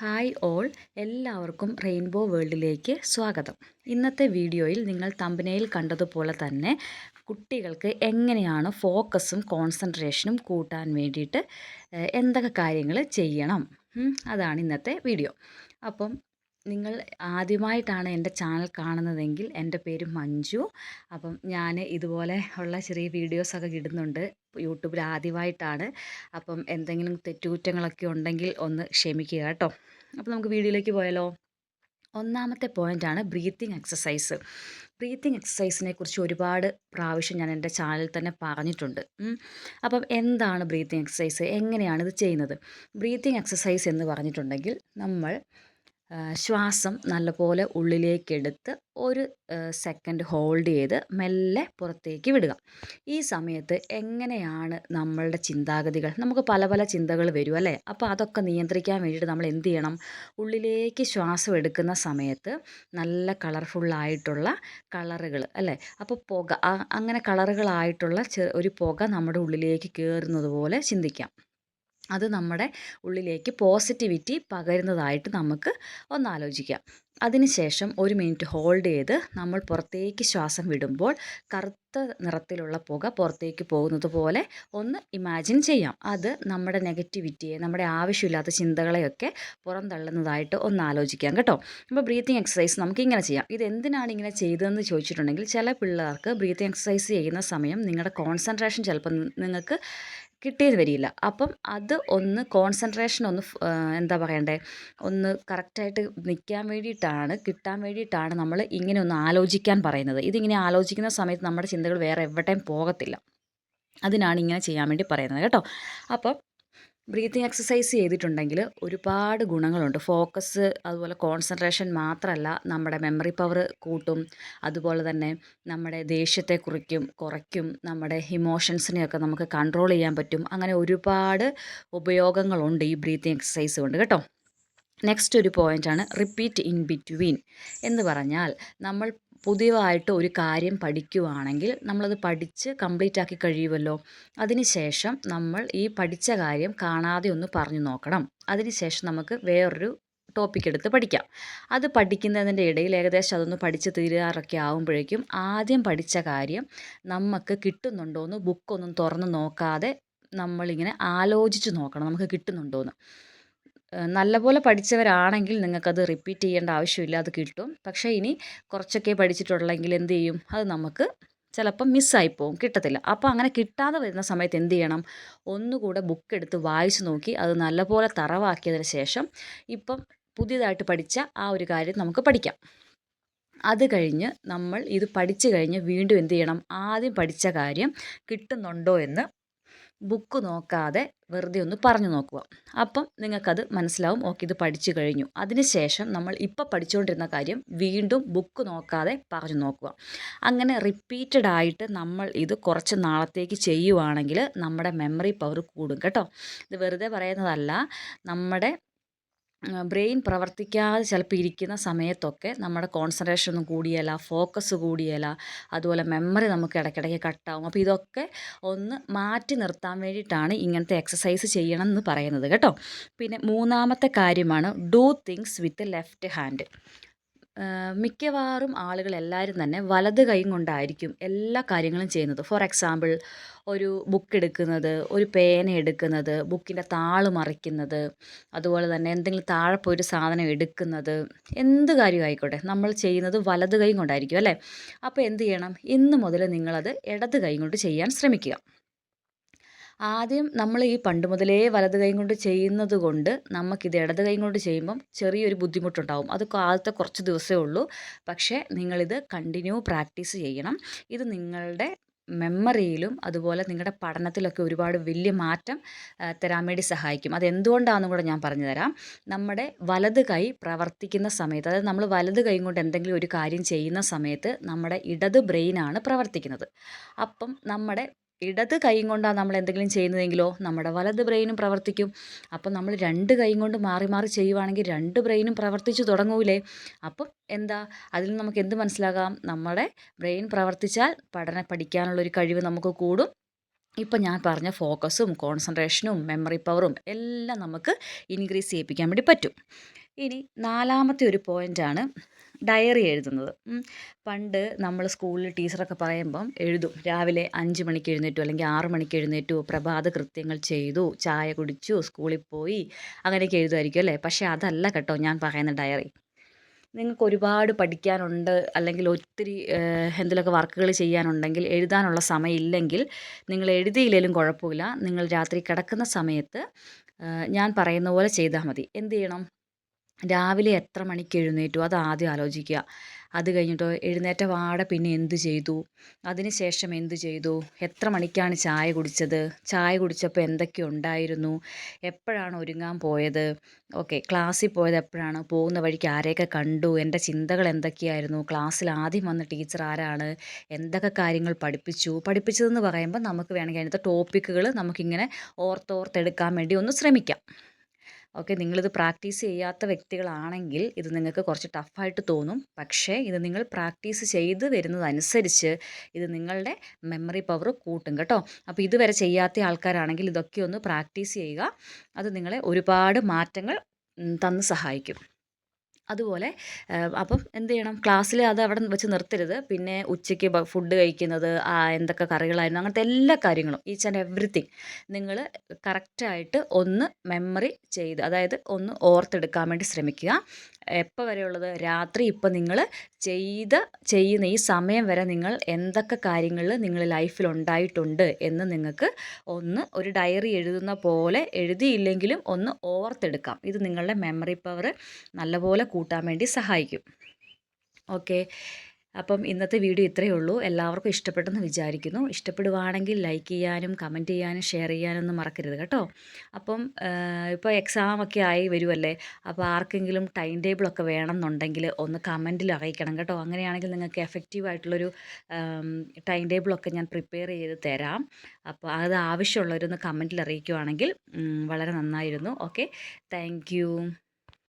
Hi all. എല്ലാവർക്കും rainbow വേൾഡിലേക്ക് സ്വാഗതം. ഇന്നത്തെ വീഡിയോയിൽ നിങ്ങൾ തമ്പനയിൽ കണ്ടതുപോലെ തന്നെ കുട്ടികൾക്ക് എങ്ങനെയാണ് ഫോക്കസും കോൺസെൻട്രേഷനും കൂട്ടാൻ വേണ്ടിയിട്ട് എന്തൊക്കെ കാര്യങ്ങൾ ചെയ്യണം? അതാണ് ഇന്നത്തെ വീഡിയോ. അപ്പം നിങ്ങൾ ആദ്യമായിട്ടാണ് എന്റെ ചാനൽ കാണുന്നതെങ്കിൽ എന്റെ പേര് മഞ്ജു. അപ്പം ഞാൻ ഇതുപോലെ ഉള്ള ചെറിയ വീഡിയോസൊക്കെ ഇടുന്നുണ്ട്. യൂട്യൂബിൽ ആദ്യമായിട്ടാണ്. അപ്പം എന്തെങ്കിലും തെറ്റുകുറ്റങ്ങളൊക്കെ ഉണ്ടെങ്കിൽ ഒന്ന് ക്ഷമിക്കുക കേട്ടോ. അപ്പോൾ നമുക്ക് വീഡിയോയിലേക്ക് പോയാലോ. ഒന്നാമത്തെ പോയിന്റാണ് ബ്രീത്തിങ് എക്സസൈസ് ബ്രീത്തിങ് എക്സസൈസിനെ കുറിച്ച് ഒരുപാട് പ്രാവശ്യം ഞാൻ എന്റെ ചാനലിൽ തന്നെ പറഞ്ഞിട്ടുണ്ട്. അപ്പം എന്താണ് ബ്രീത്തിങ് എക്സസൈസ് എങ്ങനെയാണ് ഇത് ചെയ്യുന്നത്? ബ്രീത്തിങ് എക്സസൈസ് എന്ന് പറഞ്ഞിട്ടുണ്ടെങ്കിൽ നമ്മൾ ശ്വാസം നല്ലപോലെ ഉള്ളിലേക്കെടുത്ത് ഒരു സെക്കൻഡ് ഹോൾഡ് ചെയ്ത് മെല്ലെ പുറത്തേക്ക് വിടുക. ഈ സമയത്ത് എങ്ങനെയാണ് നമ്മളുടെ ചിന്താഗതികൾ? നമുക്ക് പല പല ചിന്തകൾ വരും അല്ലേ? അപ്പോൾ അതൊക്കെ നിയന്ത്രിക്കാൻ വേണ്ടിയിട്ട് നമ്മൾ എന്ത് ചെയ്യണം? ഉള്ളിലേക്ക് ശ്വാസം എടുക്കുന്ന സമയത്ത് നല്ല കളർഫുള്ളായിട്ടുള്ള കളറുകൾ അല്ലേ? അപ്പോൾ പുക അങ്ങനെ കളറുകളായിട്ടുള്ള ഒരു പുക നമ്മുടെ ഉള്ളിലേക്ക് കയറുന്നത് പോലെ ചിന്തിക്കാം. അത് നമ്മുടെ ഉള്ളിലേക്ക് പോസിറ്റിവിറ്റി പകരുന്നതായിട്ട് നമുക്ക് ഒന്ന് ആലോചിക്കാം അതിനുശേഷം ഒരു മിനിറ്റ് ഹോൾഡ് ചെയ്ത് നമ്മൾ പുറത്തേക്ക് ശ്വാസം വിടുമ്പോൾ കറുത്ത നിറത്തിലുള്ള പുക പുറത്തേക്ക് പോകുന്നത് പോലെ ഒന്ന് ഇമാജിൻ ചെയ്യാം. അത് നമ്മുടെ നെഗറ്റിവിറ്റിയെ നമ്മുടെ ആവശ്യമില്ലാത്ത ചിന്തകളെയൊക്കെ പുറന്തള്ളുന്നതായിട്ട് ഒന്ന് ആലോചിക്കാം കേട്ടോ. അപ്പോൾ ബ്രീത്തിങ് എക്സസൈസ് നമുക്ക് ഇങ്ങനെ ചെയ്യാം. ഇത് എന്തിനാണ് ഇങ്ങനെ ചെയ്തതെന്ന് ചോദിച്ചിട്ടുണ്ടെങ്കിൽ ചില പിള്ളേർക്ക് ബ്രീത്തിങ് എക്സസൈസ് ചെയ്യുന്ന സമയം നിങ്ങളുടെ കോൺസെൻട്രേഷൻ ചിലപ്പോൾ നിങ്ങൾക്ക് കിട്ടിയെന്ന് വരില്ല അപ്പം അത് ഒന്ന് കോൺസെൻട്രേഷൻ ഒന്ന് എന്താ പറയണ്ടേ? ഒന്ന് കറക്റ്റായിട്ട് നിൽക്കാൻ വേണ്ടിയിട്ടാണ് കിട്ടാൻ വേണ്ടിയിട്ടാണ് നമ്മൾ ഇങ്ങനെ ഒന്ന് ആലോചിക്കാൻ പറയുന്നത്. ഇതിങ്ങനെ ആലോചിക്കുന്ന സമയത്ത് നമ്മുടെ ചിന്തകൾ വേറെ എവിടെയും പോകത്തില്ല. അതിനാണ് ഇങ്ങനെ ചെയ്യാൻ വേണ്ടി പറയുന്നത് കേട്ടോ. അപ്പം ബ്രീത്തിങ് എക്സസൈസ് ചെയ്തിട്ടുണ്ടെങ്കിൽ ഒരുപാട് ഗുണങ്ങളുണ്ട്. ഫോക്കസ് അതുപോലെ കോൺസെൻട്രേഷൻ മാത്രമല്ല നമ്മുടെ മെമ്മറി പവർ കൂട്ടും. അതുപോലെ തന്നെ നമ്മുടെ ദേഷ്യത്തെ കുറിക്കും കുറയ്ക്കും നമ്മുടെ ഇമോഷൻസിനെയൊക്കെ നമുക്ക് കൺട്രോൾ ചെയ്യാൻ പറ്റും. അങ്ങനെ ഒരുപാട് ഉപയോഗങ്ങളുണ്ട് ഈ ബ്രീത്തിങ് എക്സസൈസ് കൊണ്ട് കേട്ടോ. നെക്സ്റ്റ് ഒരു പോയിന്റാണ് റിപ്പീറ്റ് ഇൻ ബിറ്റ്വീൻ എന്ന് പറഞ്ഞാൽ നമ്മൾ പുതിയതായിട്ട് ഒരു കാര്യം പഠിക്കുവാണെങ്കിൽ നമ്മളത് പഠിച്ച് കംപ്ലീറ്റ് ആക്കി കഴിയുമല്ലോ അതിനുശേഷം നമ്മൾ ഈ പഠിച്ച കാര്യം കാണാതെ ഒന്ന് പറഞ്ഞു നോക്കണം. അതിനുശേഷം നമുക്ക് വേറൊരു ടോപ്പിക് എടുത്ത് പഠിക്കാം. അത് പഠിക്കുന്നതിന്റെ ഇടയിൽ ഏകദേശം അതൊന്ന് പഠിച്ച് തീരാറൊക്കെ ആകുമ്പോഴേക്കും ആദ്യം പഠിച്ച കാര്യം നമുക്ക് കിട്ടുന്നുണ്ടോ എന്ന് ബുക്കൊന്നും തുറന്ന് നോക്കാതെ നമ്മളിങ്ങനെ ആലോചിച്ച് നോക്കണം. നമുക്ക് കിട്ടുന്നുണ്ടോ എന്ന്. നല്ലപോലെ പഠിച്ചവരാണെങ്കിൽ നിങ്ങൾക്കത് റിപ്പീറ്റ് ചെയ്യേണ്ട ആവശ്യമില്ല അത് കിട്ടും. പക്ഷേ ഇനി കുറച്ചൊക്കെ പഠിച്ചിട്ടുള്ളെങ്കിൽ എന്ത് ചെയ്യും? അത് നമുക്ക് ചിലപ്പം മിസ്സായി പോകും കിട്ടത്തില്ല. അപ്പോൾ അങ്ങനെ കിട്ടാതെ വരുന്ന സമയത്ത് എന്ത് ചെയ്യണം? ഒന്നുകൂടെ ബുക്ക് എടുത്ത് വായിച്ചു നോക്കി അത് നല്ലപോലെ തറവാക്കിയതിന് ശേഷം ഇപ്പം പുതിയതായിട്ട് പഠിച്ച ആ ഒരു കാര്യം നമുക്ക് പഠിക്കാം. അത് കഴിഞ്ഞ് നമ്മൾ ഇത് പഠിച്ചു കഴിഞ്ഞ് വീണ്ടും എന്ത് ചെയ്യണം? ആദ്യം പഠിച്ച കാര്യം കിട്ടുന്നുണ്ടോ എന്ന് ബുക്ക് നോക്കാതെ വെറുതെ ഒന്ന് പറഞ്ഞു നോക്കുക. അപ്പം നിങ്ങൾക്കത് മനസ്സിലാവും. ഓക്കെ ഇത് പഠിച്ചു കഴിഞ്ഞു. അതിനുശേഷം നമ്മൾ ഇപ്പോൾ പഠിച്ചുകൊണ്ടിരുന്ന കാര്യം വീണ്ടും ബുക്ക് നോക്കാതെ പറഞ്ഞു നോക്കുക. അങ്ങനെ റിപ്പീറ്റഡ് ആയിട്ട് നമ്മൾ ഇത് കുറച്ച് നാളത്തേക്ക് ചെയ്യുവാണെങ്കിൽ നമ്മുടെ മെമ്മറി പവർ കൂടും കേട്ടോ. ഇത് വെറുതെ പറയുന്നതല്ല. നമ്മുടെ ബ്രെയിൻ പ്രവർത്തിക്കാതെ ചിലപ്പോൾ ഇരിക്കുന്ന സമയത്തൊക്കെ നമ്മുടെ കോൺസെൻട്രേഷൻ ഒന്നും കൂടിയല്ല ഫോക്കസ് കൂടിയല്ല അതുപോലെ മെമ്മറി നമുക്ക് ഇടയ്ക്കിടയ്ക്ക് കട്ടാവും അപ്പോൾ ഇതൊക്കെ ഒന്ന് മാറ്റി നിർത്താൻ വേണ്ടിയിട്ടാണ് ഇങ്ങനത്തെ എക്സസൈസ് ചെയ്യണം എന്ന് പറയുന്നത് കേട്ടോ. പിന്നെ മൂന്നാമത്തെ കാര്യമാണ് do things with left hand മിക്കവാറും ആളുകൾ എല്ലാവരും തന്നെ വലത് കൈ കൊണ്ടായിരിക്കും എല്ലാ കാര്യങ്ങളും ചെയ്യുന്നത്. ഫോർ എക്സാമ്പിൾ ഒരു ബുക്ക് എടുക്കുന്നത് ഒരു പേന എടുക്കുന്നത് ബുക്കിന്റെ താൾ മറിക്കുന്നത് അതുപോലെ തന്നെ എന്തെങ്കിലും താഴെ പോയി ഒരു സാധനം എടുക്കുന്നത് എന്ത് കാര്യമായിക്കോട്ടെ നമ്മൾ ചെയ്യുന്നത് വലത് കൈ കൊണ്ടായിരിക്കും അല്ലേ? അപ്പോൾ എന്ത് ചെയ്യണം? ഇന്ന് മുതൽ നിങ്ങളത് ഇടത് കൈ കൊണ്ട് ചെയ്യാൻ ശ്രമിക്കുക. ആദ്യം നമ്മൾ ഈ പണ്ട് മുതലേ വലത് കൈ കൊണ്ട് ചെയ്യുന്നത് കൊണ്ട് നമുക്കിത് ഇടത് കൈ കൊണ്ട് ചെയ്യുമ്പം ചെറിയൊരു ബുദ്ധിമുട്ടുണ്ടാവും. അത് കാലത്തെ കുറച്ച് ദിവസമേ ഉള്ളൂ. പക്ഷേ നിങ്ങളിത് കണ്ടിന്യൂ പ്രാക്ടീസ് ചെയ്യണം. ഇത് നിങ്ങളുടെ മെമ്മറിയിലും അതുപോലെ നിങ്ങളുടെ പഠനത്തിലൊക്കെ ഒരുപാട് വലിയ മാറ്റം തരാൻ വേണ്ടി സഹായിക്കും. അതെന്തുകൊണ്ടാണെന്നും കൂടെ ഞാൻ പറഞ്ഞുതരാം നമ്മുടെ വലത് കൈ പ്രവർത്തിക്കുന്ന സമയത്ത് അതായത് നമ്മൾ വലത് കൈ കൊണ്ട് എന്തെങ്കിലും ഒരു കാര്യം ചെയ്യുന്ന സമയത്ത് നമ്മുടെ ഇടത് ബ്രെയിനാണ് പ്രവർത്തിക്കുന്നത്. അപ്പം നമ്മുടെ ഇടത് കൈ കൊണ്ടാണ് നമ്മൾ എന്തെങ്കിലും ചെയ്യുന്നതെങ്കിലോ നമ്മുടെ വലത് ബ്രെയിനും പ്രവർത്തിക്കും. അപ്പം നമ്മൾ രണ്ട് കൈ കൊണ്ട് മാറി മാറി ചെയ്യുവാണെങ്കിൽ രണ്ട് ബ്രെയിനും പ്രവർത്തിച്ചു തുടങ്ങൂലേ? അപ്പം എന്താ? അതിൽ നമുക്ക് എന്ത് മനസ്സിലാകാം? നമ്മുടെ ബ്രെയിൻ പ്രവർത്തിച്ചാൽ പഠന പഠിക്കാനുള്ളൊരു കഴിവ് നമുക്ക് കൂടും. ഇപ്പം ഞാൻ പറഞ്ഞ ഫോക്കസും കോൺസെൻട്രേഷനും മെമ്മറി പവറും എല്ലാം നമുക്ക് ഇൻക്രീസ് ചെയ്യിപ്പിക്കാൻ വേണ്ടി പറ്റും. ഇനി നാലാമത്തെ ഒരു പോയിന്റാണ് ഡയറി എഴുതുന്നത്. പണ്ട് നമ്മൾ സ്കൂളിൽ ടീച്ചറൊക്കെ പറയുമ്പം എഴുതും. രാവിലെ അഞ്ച് മണിക്ക് എഴുന്നേറ്റു അല്ലെങ്കിൽ ആറ് മണിക്ക് എഴുന്നേറ്റു പ്രഭാത കൃത്യങ്ങൾ ചെയ്തു ചായ കുടിച്ചു സ്കൂളിൽ പോയി അങ്ങനെയൊക്കെ എഴുതുമായിരിക്കും അല്ലേ? പക്ഷേ അതല്ല കേട്ടോ ഞാൻ പറയുന്ന ഡയറി. നിങ്ങൾക്ക് ഒരുപാട് പഠിക്കാനുണ്ട് അല്ലെങ്കിൽ ഒത്തിരി എന്തെങ്കിലുമൊക്കെ വർക്കുകൾ ചെയ്യാനുണ്ടെങ്കിൽ എഴുതാനുള്ള സമയമില്ലെങ്കിൽ നിങ്ങൾ എഴുതിയില്ലെങ്കിലും കുഴപ്പമില്ല. നിങ്ങൾ രാത്രി കിടക്കുന്ന സമയത്ത് ഞാൻ പറയുന്ന പോലെ ചെയ്താൽ മതി. എന്ത് ചെയ്യണം? രാവിലെ എത്ര മണിക്ക് എഴുന്നേറ്റു? അത് ആദ്യം ആലോചിക്കുക. അത് കഴിഞ്ഞിട്ട് എഴുന്നേറ്റ പാടെ പിന്നെ എന്ത് ചെയ്തു? അതിന് ശേഷം എന്ത് ചെയ്തു? എത്ര മണിക്കാണ് ചായ കുടിച്ചത്? ചായ കുടിച്ചപ്പോൾ എന്തൊക്കെ ഉണ്ടായിരുന്നു? എപ്പോഴാണ് ഒരുങ്ങാൻ പോയത്? ഓക്കെ ക്ലാസ്സിൽ പോയത് എപ്പോഴാണ്? പോകുന്ന വഴിക്ക് ആരെയൊക്കെ കണ്ടു? എന്റെ ചിന്തകൾ എന്തൊക്കെയായിരുന്നു? ക്ലാസ്സിൽ ആദ്യം വന്ന ടീച്ചർ ആരാണ്? എന്തൊക്കെ കാര്യങ്ങൾ പഠിപ്പിച്ചു? പഠിപ്പിച്ചതെന്ന് പറയുമ്പോൾ നമുക്ക് വേണമെങ്കിൽ അതിനകത്ത് ടോപ്പിക്കുകൾ നമുക്കിങ്ങനെ ഓർത്തോർത്തെടുക്കാൻ വേണ്ടി ഒന്ന് ശ്രമിക്കാം. ഓക്കെ നിങ്ങളിത് പ്രാക്ടീസ് ചെയ്യാത്ത വ്യക്തികളാണെങ്കിൽ ഇത് നിങ്ങൾക്ക് കുറച്ച് ടഫായിട്ട് തോന്നും. പക്ഷേ ഇത് നിങ്ങൾ പ്രാക്ടീസ് ചെയ്ത് വരുന്നതനുസരിച്ച് ഇത് നിങ്ങളുടെ മെമ്മറി പവർ കൂട്ടും കേട്ടോ. അപ്പോൾ ഇതുവരെ ചെയ്യാത്ത ആൾക്കാരാണെങ്കിൽ ഇതൊക്കെ ഒന്ന് പ്രാക്ടീസ് ചെയ്യുക. അത് നിങ്ങളെ ഒരുപാട് മാറ്റങ്ങൾ തന്ന് സഹായിക്കും. അതുപോലെ അപ്പം എന്ത് ചെയ്യണം? ക്ലാസ്സിൽ അത് അവിടെ വെച്ച് നിർത്തരുത്. പിന്നെ ഉച്ചയ്ക്ക് ഫുഡ് കഴിക്കുന്നത് എന്തൊക്കെ കറികളായിരുന്നു അങ്ങനത്തെ എല്ലാ കാര്യങ്ങളും ഈച്ച് ആൻഡ് എവറിത്തിങ് നിങ്ങൾ കറക്റ്റായിട്ട് ഒന്ന് മെമ്മറി ചെയ്ത് അതായത് ഒന്ന് ഓർത്തെടുക്കാൻ വേണ്ടി ശ്രമിക്കുക. എപ്പോൾ വരെയുള്ളത്? രാത്രി ഇപ്പം നിങ്ങൾ ചെയ്ത ചെയ്യുന്ന ഈ സമയം വരെ നിങ്ങൾ എന്തൊക്കെ കാര്യങ്ങൾ നിങ്ങൾ ലൈഫിൽ ഉണ്ടായിട്ടുണ്ട് എന്ന് നിങ്ങൾക്ക് ഒന്ന് ഒരു ഡയറി എഴുതുന്ന പോലെ എഴുതിയില്ലെങ്കിലും ഒന്ന് ഓർത്തെടുക്കാം. ഇത് നിങ്ങളുടെ മെമ്മറി പവർ നല്ലപോലെ കൂട്ടാൻ വേണ്ടി സഹായിക്കും. ഓക്കെ. അപ്പം ഇന്നത്തെ വീഡിയോ ഇത്രയേ ഉള്ളൂ. എല്ലാവർക്കും ഇഷ്ടപ്പെട്ടെന്ന് വിചാരിക്കുന്നു. ഇഷ്ടപ്പെടുവാണെങ്കിൽ ലൈക്ക് ചെയ്യാനും കമന്റ് ചെയ്യാനും ഷെയർ ചെയ്യാനൊന്നും മറക്കരുത് കേട്ടോ. അപ്പം ഇപ്പോൾ എക്സാമൊക്കെ ആയി വരുമല്ലേ അപ്പോൾ ആർക്കെങ്കിലും ടൈം ടേബിളൊക്കെ വേണമെന്നുണ്ടെങ്കിൽ ഒന്ന് കമന്റിൽ അറിയിക്കണം കേട്ടോ. അങ്ങനെയാണെങ്കിൽ നിങ്ങൾക്ക് എഫക്റ്റീവ് ആയിട്ടുള്ളൊരു ടൈം ടേബിളൊക്കെ ഞാൻ പ്രിപ്പയർ ചെയ്ത് തരാം. അപ്പോൾ അത് ആവശ്യമുള്ളവരൊന്ന് കമന്റിൽ അറിയിക്കുവാണെങ്കിൽ വളരെ നന്നായിരുന്നു. ഓക്കെ. താങ്ക്